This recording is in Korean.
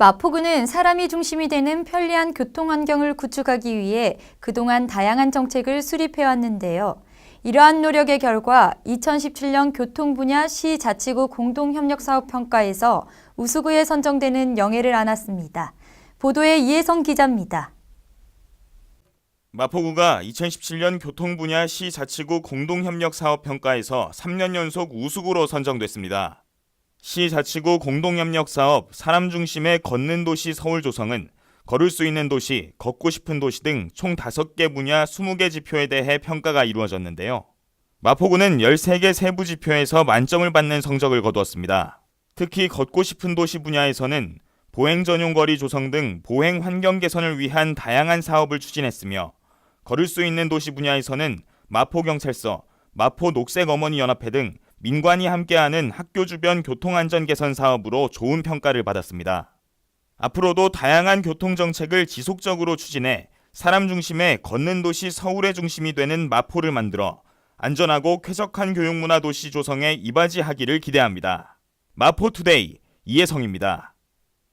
마포구는 사람이 중심이 되는 편리한 교통 환경을 구축하기 위해 그동안 다양한 정책을 수립해 왔는데요. 이러한 노력의 결과 2017년 교통 분야 시 자치구 공동협력 사업 평가에서 우수구에 선정되는 영예를 안았습니다. 보도에 이혜성 기자입니다. 마포구가 2017년 교통 분야 시 자치구 공동협력 사업 평가에서 3년 연속 우수구로 선정됐습니다. 시 자치구 공동협력 사업 사람 중심의 걷는 도시 서울 조성은 걸을 수 있는 도시, 걷고 싶은 도시 등 총 5개 분야 20개 지표에 대해 평가가 이루어졌는데요. 마포구는 13개 세부 지표에서 만점을 받는 성적을 거두었습니다. 특히 걷고 싶은 도시 분야에서는 보행 전용 거리 조성 등 보행 환경 개선을 위한 다양한 사업을 추진했으며 걸을 수 있는 도시 분야에서는 마포경찰서, 마포 녹색 어머니 연합회 등 민관이 함께하는 학교 주변 교통 안전 개선 사업으로 좋은 평가를 받았습니다. 앞으로도 다양한 교통 정책을 지속적으로 추진해 사람 중심의 걷는 도시 서울의 중심이 되는 마포를 만들어 안전하고 쾌적한 교육 문화 도시 조성에 이바지하기를 기대합니다. 마포투데이 이혜성입니다.